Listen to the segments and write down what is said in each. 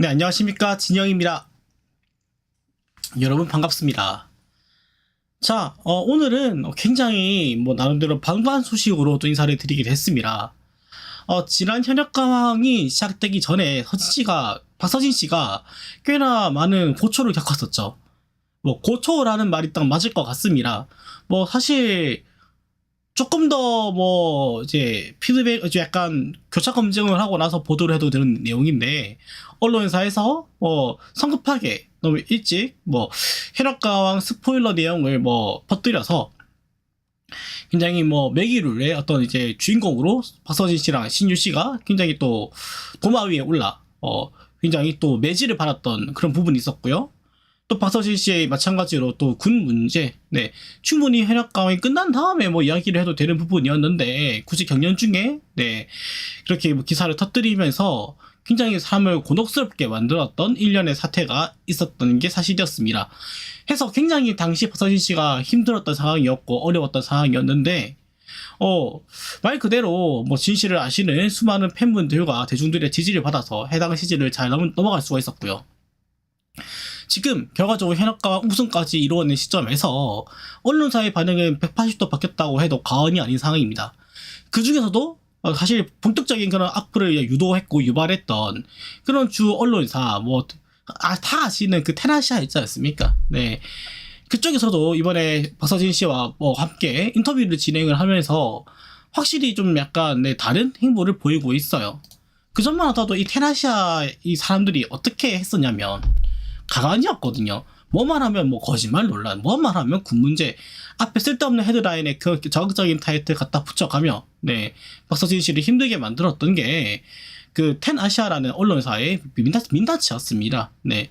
네, 안녕하십니까. 진영입니다. 여러분 반갑습니다. 자, 어, 오늘은 굉장히 뭐 나름대로 반가운 소식으로 또 인사를 드리기로 했습니다. 어, 지난 현역강이 시작되기 전에 서진 씨가, 박서진 씨가 꽤나 많은 고초를 겪었었죠. 뭐, 고초라는 말이 딱 맞을 것 같습니다. 뭐, 사실, 조금 더 뭐, 이제, 피드백, 약간 교차 검증을 하고 나서 보도를 해도 되는 내용인데, 언론사에서 뭐 성급하게 너무 일찍 뭐 해력가왕 스포일러 내용을 뭐 퍼뜨려서 굉장히 뭐 매기룰의 어떤 이제 주인공으로 박서진 씨랑 신유 씨가 굉장히 또 도마 위에 올라 어 굉장히 또 매질을 받았던 그런 부분이 있었고요. 또 박서진 씨의 마찬가지로 또 군 문제, 네 충분히 해력가왕이 끝난 다음에 뭐 이야기를 해도 되는 부분이었는데 굳이 경연 중에 네 그렇게 뭐 기사를 터뜨리면서 굉장히 삶을 곤혹스럽게 만들었던 일련의 사태가 있었던 게 사실이었습니다. 해서 굉장히 당시 박서진 씨가 힘들었던 상황이었고 어려웠던 상황이었는데 어, 말 그대로 뭐 진실을 아시는 수많은 팬분들과 대중들의 지지를 받아서 해당 시즌을 잘 넘, 넘어갈 수가 있었고요. 지금 결과적으로 현역과 우승까지 이루어낸 시점에서 언론사의 반응은 180도 바뀌었다고 해도 과언이 아닌 상황입니다. 그 중에서도 어, 사실 본격적인 그런 악플을 유도했고 유발했던 그런 주 언론사 뭐 아, 다 아시는 그 테라시아 있지 않습니까? 네. 그쪽에서도 이번에 박서진 씨와 뭐 함께 인터뷰를 진행을 하면서 확실히 좀 약간 네, 다른 행보를 보이고 있어요. 그 전만 하더라도 이 테라시아 이 사람들이 어떻게 했었냐면 가관이었거든요. 뭐만 하면 뭐 거짓말 논란, 뭐만 하면 군 문제, 앞에 쓸데없는 헤드라인에 그 자극적인 타이틀 갖다 붙여가며, 네, 박서진 씨를 힘들게 만들었던 게, 그, 텐 아시아라는 언론사의 민다, 민다치였습니다. 네.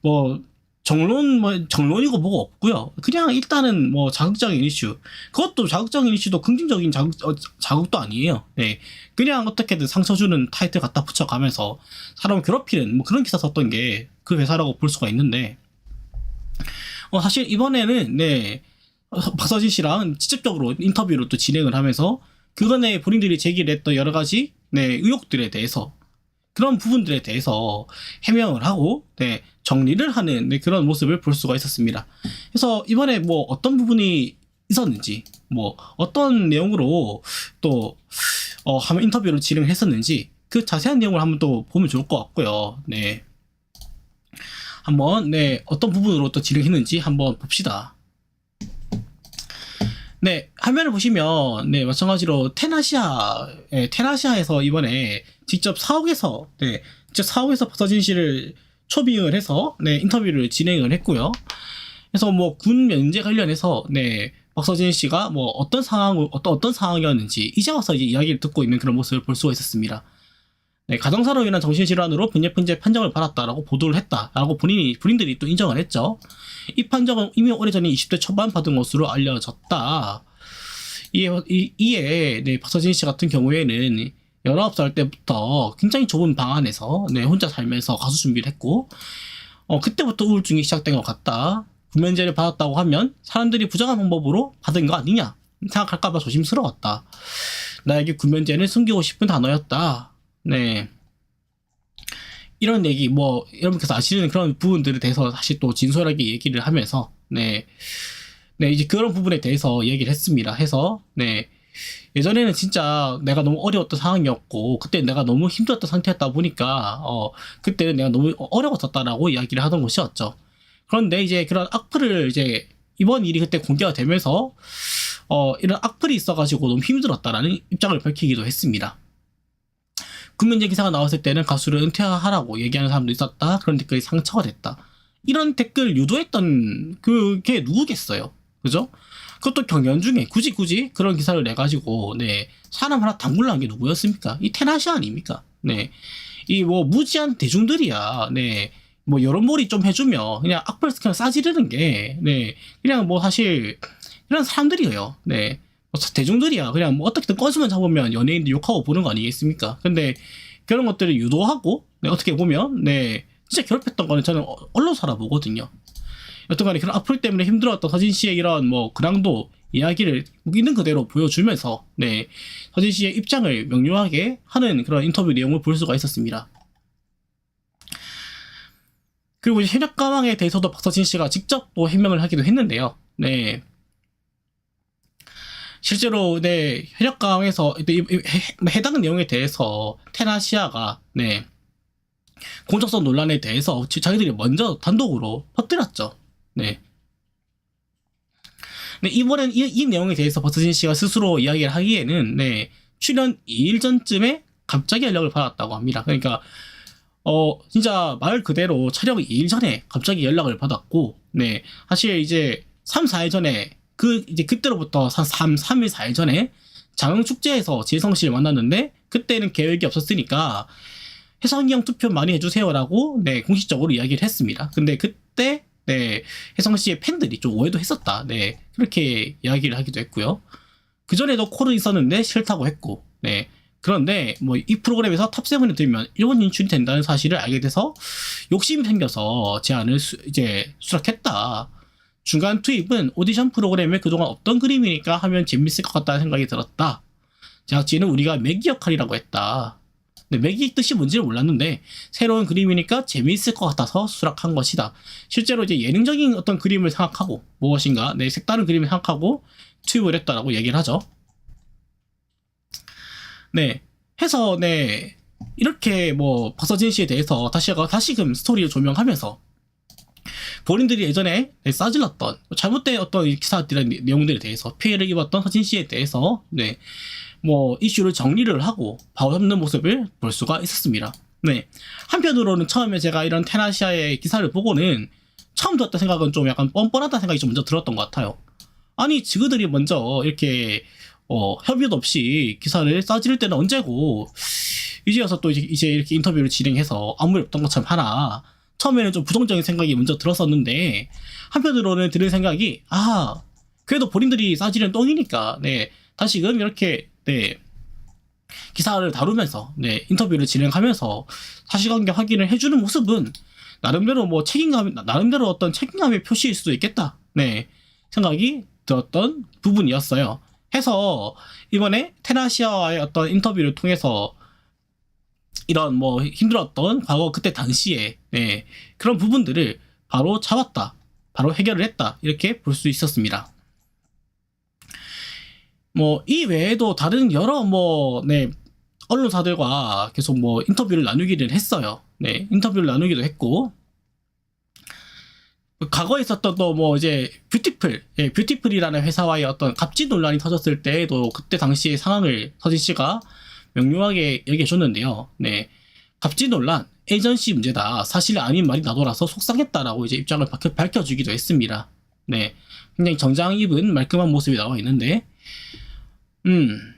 뭐, 정론, 뭐, 정론이고 뭐고 없고요 그냥 일단은 뭐 자극적인 이슈. 그것도 자극적인 이슈도 긍정적인 자극, 어, 자극도 아니에요. 네. 그냥 어떻게든 상처 주는 타이틀 갖다 붙여 가면서 사람을 괴롭히는 뭐 그런 기사 썼던 게 그 회사라고 볼 수가 있는데, 어, 사실 이번에는, 네, 어, 박서진 씨랑 직접적으로 인터뷰를 또 진행을 하면서 그간에 본인들이 제기를 했던 여러 가지, 네, 의혹들에 대해서 그런 부분들에 대해서 해명을 하고, 네, 정리를 하는 네, 그런 모습을 볼 수가 있었습니다. 그래서 이번에 뭐 어떤 부분이 있었는지, 뭐 어떤 내용으로 또, 어, 하면 인터뷰를 진행을 했었는지 그 자세한 내용을 한번 또 보면 좋을 것 같고요. 네. 한번 네 어떤 부분으로 또 진행했는지 한번 봅시다. 네 화면을 보시면 네 마찬가지로 테나시아 네, 테나시아에서 이번에 직접 사옥에서 네 직접 사옥에서 박서진 씨를 초빙을 해서 네 인터뷰를 진행을 했고요. 그래서 뭐 군 면제 관련해서 네 박서진 씨가 뭐 어떤 상황 어떤 어떤 상황이었는지 이제 와서 이제 이야기를 듣고 있는 그런 모습을 볼 수가 있었습니다. 네, 가정사로 인한 정신질환으로 분열편제 판정을 받았다라고 보도를 했다라고 본인이 본인들이 또 인정을 했죠. 이 판정은 이미 오래전에 20대 초반 받은 것으로 알려졌다. 이에, 이, 이에 네, 박서진 씨 같은 경우에는 19살 때부터 굉장히 좁은 방 안에서 네, 혼자 살면서 가수 준비를 했고 어, 그때부터 우울증이 시작된 것 같다. 구면제를 받았다고 하면 사람들이 부정한 방법으로 받은 거 아니냐 생각할까봐 조심스러웠다. 나에게 구면제는 숨기고 싶은 단어였다. 네. 이런 얘기, 뭐, 여러분께서 아시는 그런 부분들에 대해서 다시 또 진솔하게 얘기를 하면서, 네. 네, 이제 그런 부분에 대해서 얘기를 했습니다. 해서, 네. 예전에는 진짜 내가 너무 어려웠던 상황이었고, 그때 내가 너무 힘들었던 상태였다 보니까, 어, 그때는 내가 너무 어려웠었다라고 이야기를 하던 것이었죠. 그런데 이제 그런 악플을 이제, 이번 일이 그때 공개가 되면서, 어, 이런 악플이 있어가지고 너무 힘들었다라는 입장을 밝히기도 했습니다. 국면제 기사가 나왔을 때는 가수를 은퇴하라고 얘기하는 사람도 있었다. 그런 댓글이 상처가 됐다. 이런 댓글 유도했던 그게 누구겠어요? 그죠? 그것도 경연 중에 굳이 굳이 그런 기사를 내 가지고 네 사람 하나 당굴라는 게 누구였습니까? 이 테나시 아닙니까? 네. 이 뭐 무지한 대중들이야. 네. 뭐 여론몰이 좀 해주면 그냥 악플 그냥 싸지르는 게 네. 그냥 뭐 사실 이런 사람들이에요. 네. 대중들이야. 그냥 뭐 어떻게든 건수만 잡으면 연예인들 욕하고 보는 거 아니겠습니까? 근데 그런 것들을 유도하고 네, 어떻게 보면 네 진짜 괴롭혔던 거는 저는 언론사라 보거든요. 여튼간에 그런 악플 때문에 힘들었던 서진 씨의 이런 뭐 근황도 이야기를 있는 그대로 보여주면서 네 서진 씨의 입장을 명료하게 하는 그런 인터뷰 내용을 볼 수가 있었습니다. 그리고 이제 현역 가왕에 대해서도 박서진 씨가 직접 또 해명을 하기도 했는데요. 네. 실제로 네 현역 해- 해당 내용에 대해서 테나시아가 네 공정성 논란에 대해서 지- 자기들이 먼저 단독으로 퍼뜨렸죠. 네. 네, 이번엔 이, 이 내용에 대해서 버스진 씨가 스스로 이야기를 하기에는 네, 출연 2일 전쯤에 갑자기 연락을 받았다고 합니다. 그러니까 어 진짜 말 그대로 촬영 2일 전에 갑자기 연락을 받았고 네, 사실 이제 3, 4일 전에 그 이제 그때로부터 한 3, 3일, 4일 전에 장흥 축제에서 재성 씨를 만났는데 그때는 계획이 없었으니까 형 투표 많이 해주세요라고 네 공식적으로 이야기를 했습니다. 근데 그때 네 혜성 씨의 팬들이 좀 오해도 했었다. 네 그렇게 이야기를 하기도 했고요. 그 전에도 콜은 있었는데 싫다고 했고 네 그런데 뭐 이 프로그램에서 탑7에 들면 일본 진출이 된다는 사실을 알게 돼서 욕심이 생겨서 제안을 수- 이제 수락했다. 중간 투입은 오디션 프로그램에 그동안 없던 그림이니까 하면 재밌을 것 같다는 생각이 들었다. 제작진은 우리가 매기 역할이라고 했다. 근데 매기 뜻이 뭔지를 몰랐는데 새로운 그림이니까 재미있을 것 같아서 수락한 것이다. 실제로 이제 예능적인 어떤 그림을 생각하고 무엇인가 내 색다른 그림을 생각하고 투입을 했다라고 얘기를 하죠. 네, 해서 네 이렇게 뭐 박서진 씨에 대해서 다시가 다시금 스토리를 조명하면서 본인들이 예전에 네, 싸질렀던 잘못된 어떤 기사들의 내용들에 대해서 피해를 입었던 서진 씨에 대해서 네. 뭐 이슈를 정리를 하고 바로 잡는 모습을 볼 수가 있었습니다. 네. 한편으로는 처음에 제가 이런 테나시아의 기사를 보고는 처음 들었던 생각은 좀 약간 뻔뻔하다는 생각이 좀 먼저 들었던 것 같아요. 아니, 지그들이 먼저 이렇게 어, 협의도 없이 기사를 싸지를 때는 언제고 이제 와서 또 이제, 이제 이렇게 인터뷰를 진행해서 아무 일 없던 것처럼 하나 처음에는 좀 부정적인 생각이 먼저 들었었는데 한편으로는 드는 생각이 아 그래도 본인들이 싸지는 똥이니까 네 다시금 이렇게 네 기사를 다루면서 네 인터뷰를 진행하면서 사실관계 확인을 해주는 모습은 나름대로 뭐 책임감 나름대로 어떤 책임감의 표시일 수도 있겠다 네 생각이 들었던 부분이었어요. 해서 이번에 테나시아와의 어떤 인터뷰를 통해서 이런 뭐 힘들었던 과거 그때 당시에 네, 그런 부분들을 바로 잡았다, 바로 해결을 했다 이렇게 볼 수 있었습니다. 뭐 이 외에도 다른 여러 뭐 네, 언론사들과 계속 뭐 인터뷰를 나누기를 했어요. 네, 인터뷰를 나누기도 했고 과거에 있었던 또 뭐 이제 뷰티풀, 예, 뷰티풀이라는 회사와의 어떤 갑질 논란이 터졌을 때에도 그때 당시의 상황을 서진 씨가 명료하게 얘기해 줬는데요. 네. 갑질 논란, 에이전시 문제다. 사실 아닌 말이 나돌아서 속상했다라고 이제 입장을 밝혀, 밝혀주기도 했습니다. 네. 굉장히 정장 입은 말끔한 모습이 나와 있는데, 음.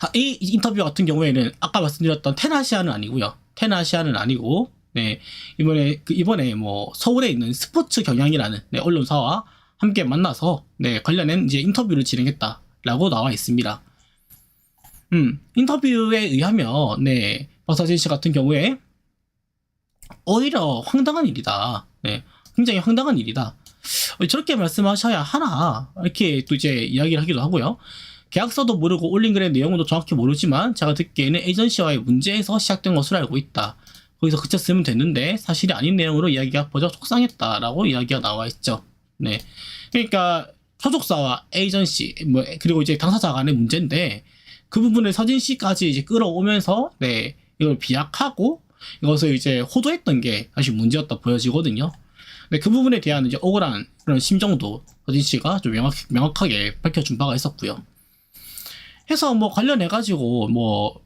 아, 이 인터뷰 같은 경우에는 아까 말씀드렸던 테나시아는 아니고요. 테나시아는 아니고, 네. 이번에, 그 이번에 뭐 서울에 있는 스포츠 경향이라는 네, 언론사와 함께 만나서 네, 관련된 이제 인터뷰를 진행했다라고 나와 있습니다. 음, 인터뷰에 의하면, 네, 박서진 씨 같은 경우에, 오히려 황당한 일이다. 네, 굉장히 황당한 일이다. 어, 저렇게 말씀하셔야 하나, 이렇게 또 이제 이야기를 하기도 하고요. 계약서도 모르고 올린 글의 내용도 정확히 모르지만, 제가 듣기에는 에이전시와의 문제에서 시작된 것으로 알고 있다. 거기서 그쳤으면 됐는데, 사실이 아닌 내용으로 이야기가 퍼져 속상했다라고 이야기가 나와 있죠. 네. 그러니까, 소속사와 에이전시, 뭐, 그리고 이제 당사자 간의 문제인데, 그 부분을 서진 씨까지 이제 끌어오면서 네 이걸 비약하고 이것을 이제 호도했던 게 사실 문제였다 보여지거든요. 근데 그 부분에 대한 이제 억울한 그런 심정도 서진 씨가 좀 명확, 명확하게 밝혀준 바가 있었고요. 해서 뭐 관련해 가지고 뭐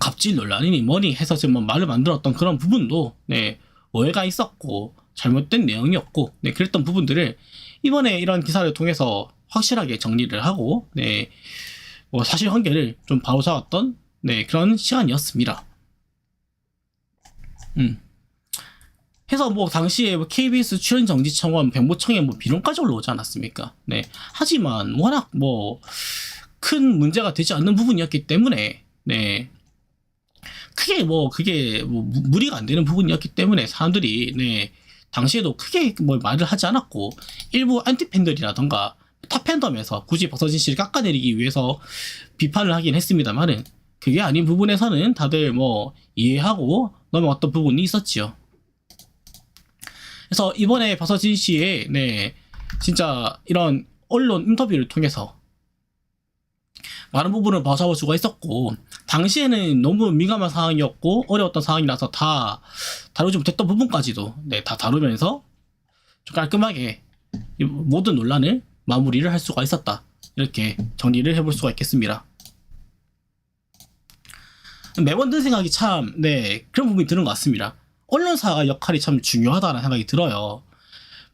갑질 논란이니 뭐니 해서 지금 뭐 말을 만들었던 그런 부분도 네 오해가 있었고 잘못된 내용이었고 네 그랬던 부분들을 이번에 이런 기사를 통해서 확실하게 정리를 하고 네 뭐 사실 관계를 좀 바로 잡았던 네 그런 시간이었습니다. 음. 해서 뭐 당시에 뭐 KBS 출연 정지 청원 병보청에 뭐 비론까지 올라오지 않았습니까? 네. 하지만 워낙 뭐 큰 문제가 되지 않는 부분이었기 때문에 네. 크게 뭐 그게 뭐 무- 무리가 안 되는 부분이었기 때문에 사람들이 네. 당시에도 크게 뭐 말을 하지 않았고 일부 안티 팬들이라던가 탑 팬덤에서 굳이 버서진 씨를 깎아내리기 위해서 비판을 하긴 했습니다만은 그게 아닌 부분에서는 다들 뭐 이해하고 넘어갔던 부분이 있었지요. 그래서 이번에 박서진 씨의 네 진짜 이런 언론 인터뷰를 통해서 많은 부분을 봐잡을 수가 있었고 당시에는 너무 민감한 상황이었고 어려웠던 상황이라서 다 다루지 못했던 부분까지도 네 다 다루면서 좀 깔끔하게 이 모든 논란을 마무리를 할 수가 있었다 이렇게 정리를 해볼 수가 있겠습니다. 매번 든 생각이 참, 네, 그런 부분이 드는 것 같습니다. 언론사 역할이 참 중요하다는 생각이 들어요.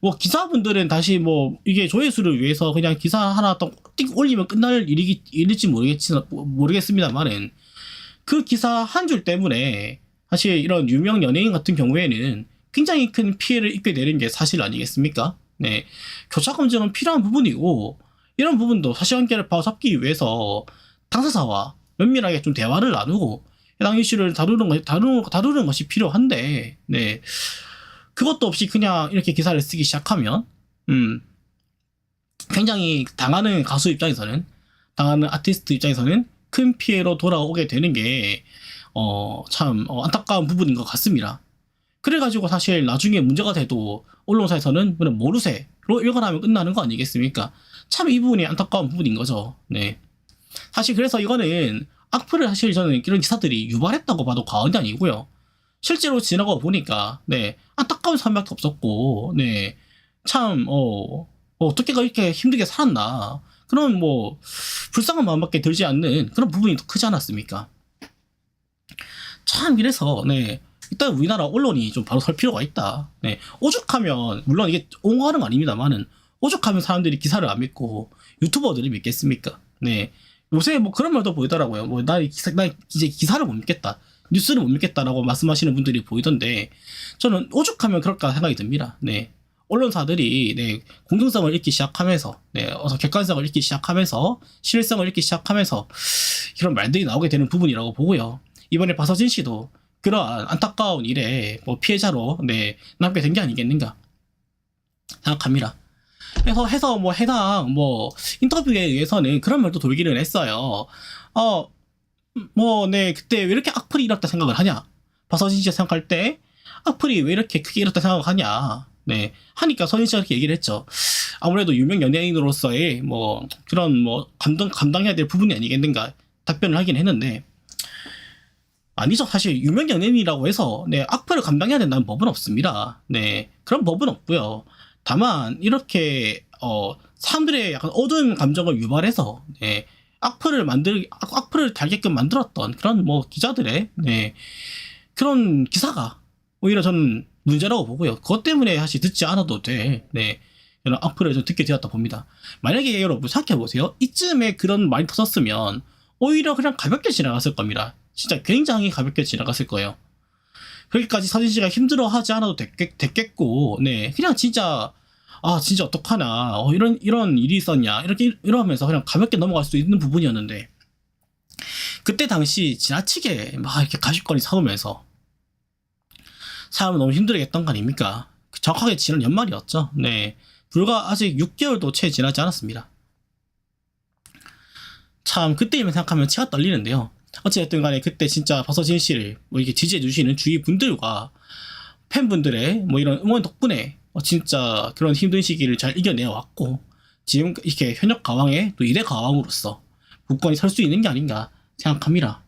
뭐, 기사분들은 다시 뭐, 이게 조회수를 위해서 그냥 기사 하나 띡 올리면 끝날 일이, 일일지 모르겠지, 모르겠습니다만은, 그 기사 한 줄 때문에, 사실 이런 유명 연예인 같은 경우에는 굉장히 큰 피해를 입게 되는 게 사실 아니겠습니까? 네. 교차 검증은 필요한 부분이고, 이런 부분도 사실관계를 바로잡기 위해서 당사자와 면밀하게 좀 대화를 나누고 해당 이슈를 다루는 것 다루는, 다루는 것이 필요한데 네 그것도 없이 그냥 이렇게 기사를 쓰기 시작하면 음 굉장히 당하는 가수 입장에서는 당하는 아티스트 입장에서는 큰 피해로 돌아오게 되는 게 어참 어, 안타까운 부분인 것 같습니다. 그래가지고 사실 나중에 문제가 돼도 언론사에서는 그냥 모르쇠로 일관하면 끝나는 거 아니겠습니까? 참 이 부분이 안타까운 부분인 거죠. 네. 사실 그래서 이거는 악플을 사실 저는 이런 기사들이 유발했다고 봐도 과언이 아니고요. 실제로 지나가 보니까 네 안타까운 사람밖에 없었고 네참 어, 어떻게 이렇게 힘들게 살았나 그런 뭐 불쌍한 마음밖에 들지 않는 그런 부분이 더 크지 않았습니까? 참 이래서 네 일단 우리나라 언론이 좀 바로 설 필요가 있다. 네 오죽하면 물론 이게 옹호하는 거 아닙니다만은 오죽하면 사람들이 기사를 안 믿고 유튜버들이 믿겠습니까? 네 요새 뭐 그런 말도 보이더라고요. 뭐 나 기사, 나 이제 기사를 못 믿겠다. 뉴스를 못 믿겠다라고 말씀하시는 분들이 보이던데 저는 오죽하면 그럴까 생각이 듭니다. 네. 언론사들이 네, 공정성을 잃기 시작하면서 네, 어서 객관성을 잃기 시작하면서 실성을 잃기 시작하면서 이런 말들이 나오게 되는 부분이라고 보고요. 이번에 박서진 씨도 그러한 안타까운 일에 뭐 피해자로 네, 남게 된 게 아니겠는가 생각합니다. 그래서 해서 뭐 해당 뭐 인터뷰에 의해서는 그런 말도 돌기는 했어요. 어, 뭐, 네, 그때 왜 이렇게 악플이 일었다 생각을 하냐? 박서진 씨가 생각할 때 악플이 왜 이렇게 크게 일었다 생각을 하냐? 네, 하니까 서진 씨가 이렇게 얘기를 했죠. 아무래도 유명 연예인으로서의 뭐 그런 뭐 감당 감당해야 될 부분이 아니겠는가 답변을 하긴 했는데 아니죠. 사실 유명 연예인이라고 해서 네 악플을 감당해야 된다는 법은 없습니다. 네 그런 법은 없고요. 다만 이렇게 어 사람들의 약간 어두운 감정을 유발해서 네, 악플을 만들 악, 악플을 달게끔 만들었던 그런 뭐 기자들의 네, 그런 기사가 오히려 저는 문제라고 보고요. 그것 때문에 사실 듣지 않아도 돼. 네. 이런 악플을 좀 듣게 되었다 봅니다. 만약에 여러분 생각해 보세요. 이쯤에 그런 말이 터졌으면 오히려 그냥 가볍게 지나갔을 겁니다. 진짜 굉장히 가볍게 지나갔을 거예요. 그렇게까지 서진 씨가 힘들어하지 않아도 됐겠, 됐겠 고, 네, 그냥 진짜 아 진짜 어떡하나, 어, 이런 이런 일이 있었냐 이렇게 이러면서 그냥 가볍게 넘어갈 수 있는 부분이었는데 그때 당시 지나치게 막 이렇게 가십거리 사오면서 사람을 너무 힘들게 했던 거 아닙니까? 정확하게 지난 연말이었죠. 네, 불과 아직 6개월도 채 지나지 않았습니다. 참 그때이면 생각하면 치가 떨리는데요. 어찌됐든 간에 그때 진짜 박서진 씨를 뭐 이렇게 지지해 주시는 주위 분들과 팬분들의 뭐 이런 응원 덕분에 어 진짜 그런 힘든 시기를 잘 이겨내 왔고 지금 이렇게 현역 가왕의 또 2대 가왕으로서 국권이 설 수 있는 게 아닌가 생각합니다.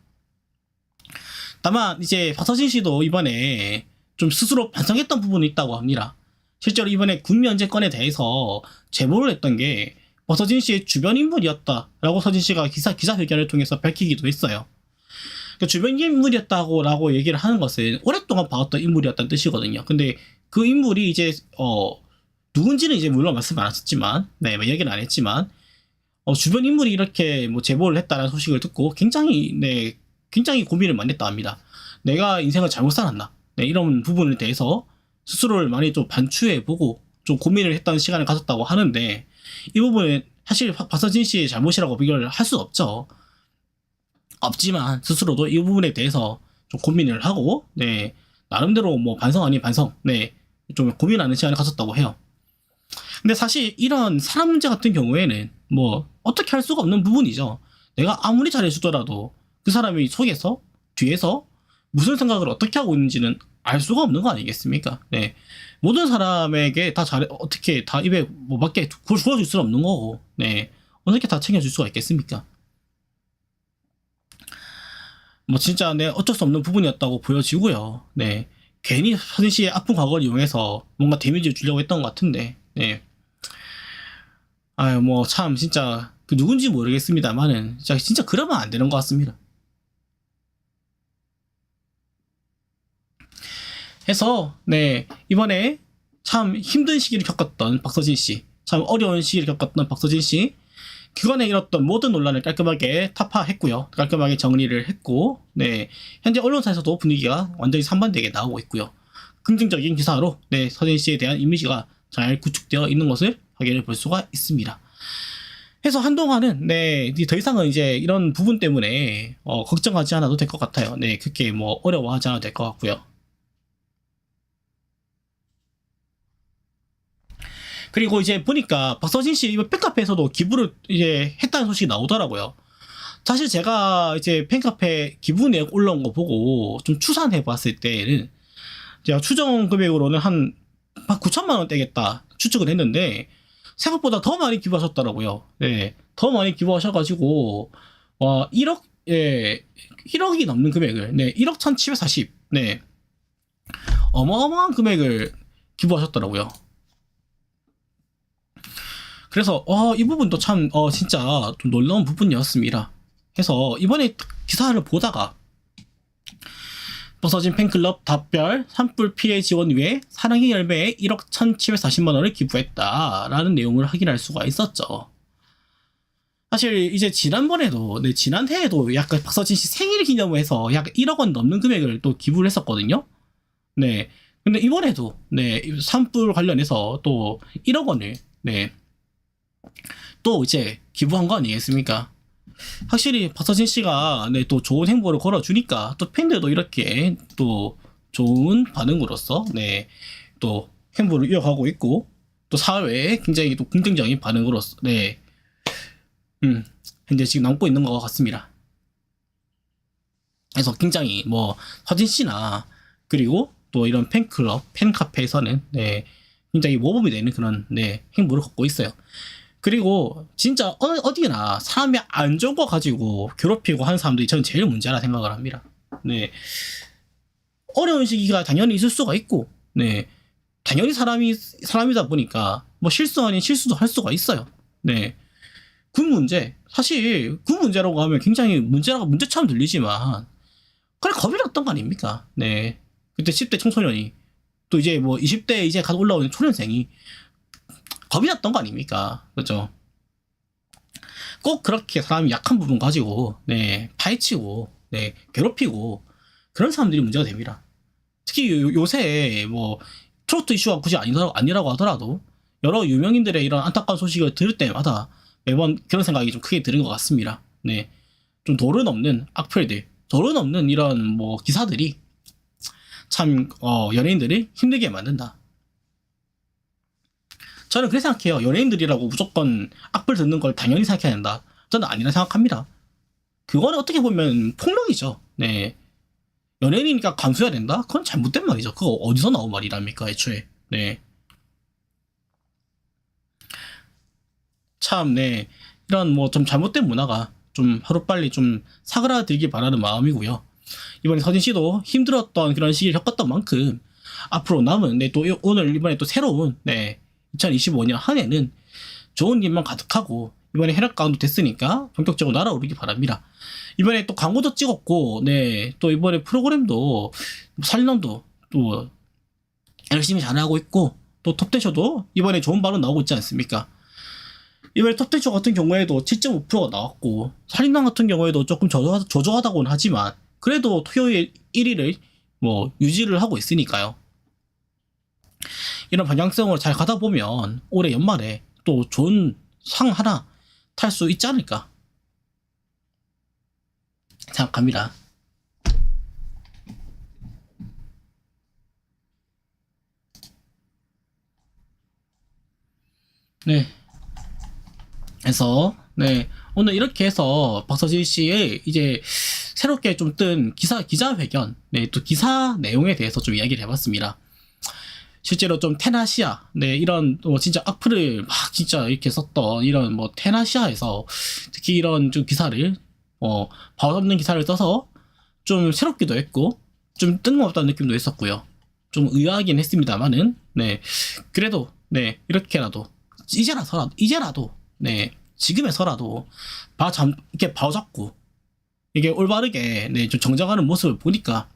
다만 이제 박서진 씨도 이번에 좀 스스로 반성했던 부분이 있다고 합니다. 실제로 이번에 군 면제권에 대해서 제보를 했던 게 버서진 씨의 주변 인물이었다라고 서진 씨가 기사 기자회견을 통해서 밝히기도 했어요. 그러니까 주변 인물이었다고 라고 얘기를 하는 것은 오랫동안 봐왔던 인물이었다는 뜻이거든요. 근데 그 인물이 이제 어 누군지는 이제 물론 말씀 안 하셨지만 네, 뭐 얘기는 안 했지만 어, 주변 인물이 이렇게 뭐 제보를 했다는 소식을 듣고 굉장히 네 굉장히 고민을 많이 했다 합니다. 내가 인생을 잘못 살았나? 네, 이런 부분에 대해서 스스로를 많이 좀 반추해보고 좀 고민을 했다는 시간을 가졌다고 하는데 이 부분은 사실 박서진 씨의 잘못이라고 비교를 할 수 없죠. 없지만 스스로도 이 부분에 대해서 좀 고민을 하고 네 나름대로 뭐 반성 아닌 반성 네좀 고민하는 시간을 가졌다고 해요. 근데 사실 이런 사람 문제 같은 경우에는 뭐 어떻게 할 수가 없는 부분이죠. 내가 아무리 잘해주더라도 그 사람이 속에서 뒤에서 무슨 생각을 어떻게 하고 있는지는 알 수가 없는 거 아니겠습니까? 네. 모든 사람에게 다 잘, 어떻게 다 입에 뭐 그걸 주어줄 수는 없는 거고, 네. 어떻게 다 챙겨줄 수가 있겠습니까? 뭐 진짜 네 어쩔 수 없는 부분이었다고 보여지고요. 네. 괜히 서진 씨의 아픈 과거를 이용해서 뭔가 데미지를 주려고 했던 것 같은데, 네. 아유, 뭐 참 진짜 그 누군지 모르겠습니다만은 진짜, 진짜 그러면 안 되는 것 같습니다. 해서 네 이번에 참 힘든 시기를 겪었던 박서진 씨, 참 어려운 시기를 겪었던 박서진 씨, 그간에 일었던 모든 논란을 깔끔하게 타파했고요. 깔끔하게 정리를 했고, 네 현재 언론사에서도 분위기가 완전히 상반되게 나오고 있고요. 긍정적인 기사로 네 서진 씨에 대한 이미지가 잘 구축되어 있는 것을 확인해 볼 수가 있습니다. 해서 한동안은 네, 더 이상은 이제 이런 부분 때문에 어, 걱정하지 않아도 될 것 같아요. 네, 그렇게 뭐 어려워하지 않아도 될 것 같고요. 그리고 이제 보니까 박서진 씨 이번 팬카페에서도 기부를 이제 했다는 소식이 나오더라고요. 사실 제가 이제 팬카페 기부 내역 올라온 거 보고 좀 추산해 봤을 때는 제가 추정 금액으로는 한 9천만 원대겠다 추측을 했는데 생각보다 더 많이 기부하셨더라고요. 네, 더 많이 기부하셔가지고 와 1억 예 1억이 넘는 금액을 네 1억 1,740 네 어마어마한 금액을 기부하셨더라고요. 그래서 어, 이 부분도 참 어, 진짜 좀 놀라운 부분이었습니다. 해서 이번에 기사를 보다가 부서진 팬클럽 답별 산불 피해 지원 위해 사랑의 열매에 1억 1,740만 원을 기부했다라는 내용을 확인할 수가 있었죠. 사실 이제 지난번에도 네 지난해에도 약간 박서진 씨 생일 기념해서 약 1억 원 넘는 금액을 또 기부를 했었거든요. 네. 근데 이번에도 네 산불 관련해서 또 1억 원을 네 또 이제 기부한 거 아니겠습니까? 확실히 박서진 씨가 네, 또 좋은 행보를 걸어주니까 또 팬들도 이렇게 또 좋은 반응으로서 네, 또 행보를 이어가고 있고 또 사회에 굉장히 또 긍정적인 반응으로서 네, 음, 현재 지금 남고 있는 것 같습니다. 그래서 굉장히 뭐 서진 씨나 그리고 또 이런 팬클럽, 팬카페에서는 네, 굉장히 모범이 되는 그런 네, 행보를 걷고 있어요. 그리고 진짜 어, 어디나 사람이 안 좋은 거 가지고 괴롭히고 하는 사람들이 저는 제일 문제라 생각을 합니다. 네. 어려운 시기가 당연히 있을 수가 있고, 네. 당연히 사람이, 사람이다 보니까, 뭐 실수 아닌 실수도 할 수가 있어요. 네. 그 문제, 사실 그 문제라고 하면 굉장히 문제라고 문제처럼 들리지만, 그래, 겁이 났던 거 아닙니까? 네. 그때 10대 청소년이, 또 이제 뭐 20대 이제 갓 올라오는 초년생이, 겁이 났던 거 아닙니까? 그죠? 꼭 그렇게 사람이 약한 부분 가지고, 네, 파헤치고, 네, 괴롭히고, 그런 사람들이 문제가 됩니다. 특히 요, 요새, 뭐, 트로트 이슈가 굳이 아니라, 아니라고 하더라도, 여러 유명인들의 이런 안타까운 소식을 들을 때마다 매번 그런 생각이 좀 크게 드는 것 같습니다. 네. 좀 도른 없는 악플들, 도른 없는 이런 뭐 기사들이 참, 어, 연예인들을 힘들게 만든다. 저는 그렇게 생각해요. 연예인들이라고 무조건 악플 듣는 걸 당연히 생각해야 된다. 저는 아니라 생각합니다. 그거는 어떻게 보면 폭력이죠. 네. 연예인이니까 감수해야 된다? 그건 잘못된 말이죠. 그거 어디서 나온 말이랍니까, 애초에. 네. 참, 네. 이런 뭐 좀 잘못된 문화가 좀 하루빨리 좀 사그라들기 바라는 마음이고요. 이번에 서진 씨도 힘들었던 그런 시기를 겪었던 만큼 앞으로 남은 네, 또 오늘 이번에 또 새로운 네, 2025년 한 해는 좋은 일만 가득하고 이번에 혈액 가운도 됐으니까 본격적으로 날아오르기 바랍니다. 이번에 또 광고도 찍었고, 네, 또 이번에 프로그램도 살림도 또 열심히 잘하고 있고, 또 톱텐쇼도 이번에 좋은 발언 나오고 있지 않습니까? 이번에 톱텐쇼 같은 경우에도 7.5%가 나왔고, 살림당 같은 경우에도 조금 저조하, 저조하다고는 하지만, 그래도 토요일 1위를 뭐 유지를 하고 있으니까요. 이런 방향성으로 잘 가다 보면 올해 연말에 또 좋은 상 하나 탈 수 있지 않을까 생각합니다. 네. 그래서 네 오늘 이렇게 해서 박서진 씨의 이제 새롭게 좀 뜬 기사 기자회견, 네, 또 기사 내용에 대해서 좀 이야기를 해봤습니다. 실제로 좀 테나시아, 네, 이런 뭐 진짜 악플을 막 진짜 이렇게 썼던 이런 뭐 테나시아에서 특히 이런 좀 기사를 어 바로 없는 기사를 써서 좀 새롭기도 했고 좀 뜬금없다는 느낌도 있었고요. 좀 의아하긴 했습니다만은 네 그래도 네 이렇게라도 이제라서라도 이제라도 네 지금에서라도 바잡 이렇게 바로 잡고 이게 올바르게 네 좀 정정하는 모습을 보니까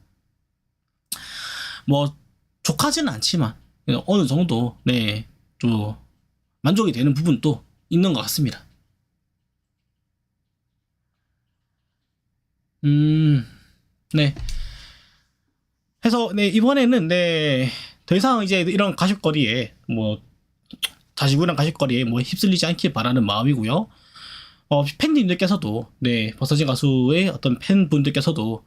뭐 족하지는 않지만 어느 정도 네좀 만족이 되는 부분도 있는 것 같습니다. 음, 네. 해서 네 이번에는 네더 이상 이제 이런 가십거리에 뭐 다시구랑 가십거리에 뭐 휩쓸리지 않길 바라는 마음이고요. 어, 팬님들께서도 네 버서진 가수의 어떤 팬분들께서도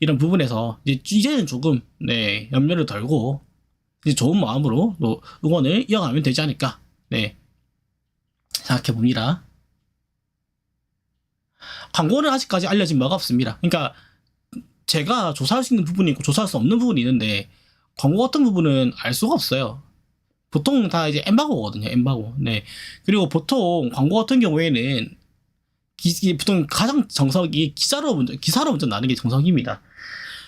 이런 부분에서 이제 이제는 조금 네 염려를 덜고 좋은 마음으로 또 응원을 이어가면 되지 않을까 네 생각해 봅니다. 광고는 아직까지 알려진 바가 없습니다. 그러니까 제가 조사할 수 있는 부분이 있고 조사할 수 없는 부분이 있는데 광고 같은 부분은 알 수가 없어요. 보통 다 이제 엠바고거든요. 엠바고. 네. 그리고 보통 광고 같은 경우에는 기, 보통 가장 정석이 기사로 먼저 기사로 먼저 나는 게 정석입니다.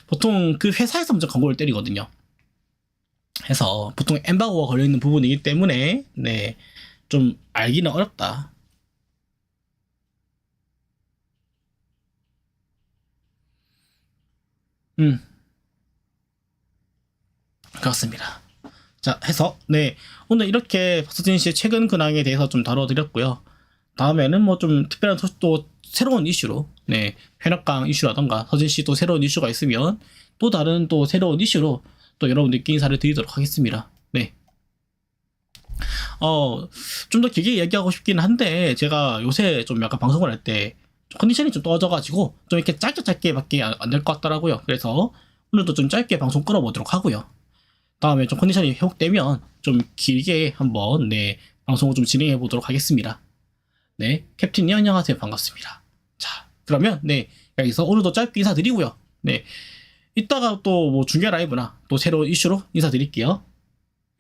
보통 그 회사에서 먼저 광고를 때리거든요. 해서 보통 엠바고가 걸려 있는 부분이기 때문에 네. 좀 알기는 어렵다. 음. 그렇습니다. 자, 해서, 네. 오늘 이렇게 박서진 씨의 최근 근황에 대해서 좀 다뤄드렸고요. 다음에는 뭐 좀 특별한 또 새로운 이슈로, 네. 편협강 이슈라던가 서진 씨또 새로운 이슈가 있으면 또 다른 또 새로운 이슈로 또 여러분들께 인사를 드리도록 하겠습니다. 네. 어, 좀 더 길게 얘기하고 싶긴 한데, 제가 요새 좀 약간 방송을 할 때, 컨디션이 좀 떨어져가지고, 좀 이렇게 짧게 짧게 밖에 안 될 것 같더라고요. 그래서, 오늘도 좀 짧게 방송 끌어보도록 하고요. 다음에 좀 컨디션이 회복되면, 좀 길게 한번, 네, 방송을 좀 진행해 보도록 하겠습니다. 네, 캡틴이 안녕하세요. 반갑습니다. 자, 그러면, 네, 여기서 오늘도 짧게 인사드리고요. 네, 이따가 또 뭐 중계 라이브나 또 새로운 이슈로 인사드릴게요.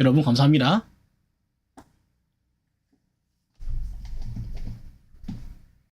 여러분 감사합니다.